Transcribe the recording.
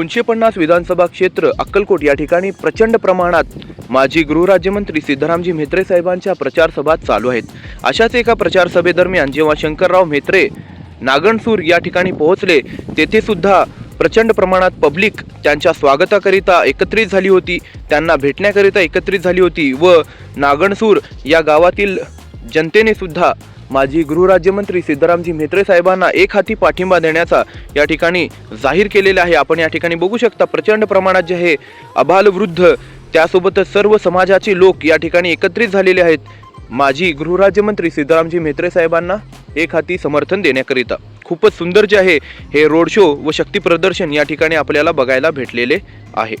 दोनशे पन्नास विधानसभा क्षेत्र अक्कलकोट या ठिकाणी प्रचंड प्रमाणात माजी गृहराज्यमंत्री सिद्धरामजी म्हेत्रे साहेबांच्या प्रचारसभा चालू आहेत. अशाच एका प्रचार सभेदरम्यान जेव्हा शंकरराव म्हेत्रे नागणसूर या ठिकाणी पोहोचले तेथे सुद्धा प्रचंड प्रमाणात पब्लिक त्यांच्या स्वागताकरिता एकत्रित झाली होती त्यांना भेटण्याकरिता एकत्रित झाली होती व नागणसूर या गावातील जनतेने सुद्धा माजी गृहराज्यमंत्री सिद्धरामजी म्हेत्रे साहेबांना एक हाती पाठिंबा देण्याचा या ठिकाणी जाहीर केलेला आहे. आपण या ठिकाणी बघू शकता प्रचंड प्रमाणात जे आहे अबालवृद्ध त्यासोबतच सर्व समाजाचे लोक या ठिकाणी एकत्रित झालेले आहेत. माजी गृहराज्यमंत्री सिद्धरामजी म्हेत्रे साहेबांना एक हाती समर्थन देण्याकरिता खूपच सुंदर जे आहे हे रोड शो व शक्ती प्रदर्शन या ठिकाणी आपल्याला बघायला भेटलेले आहे.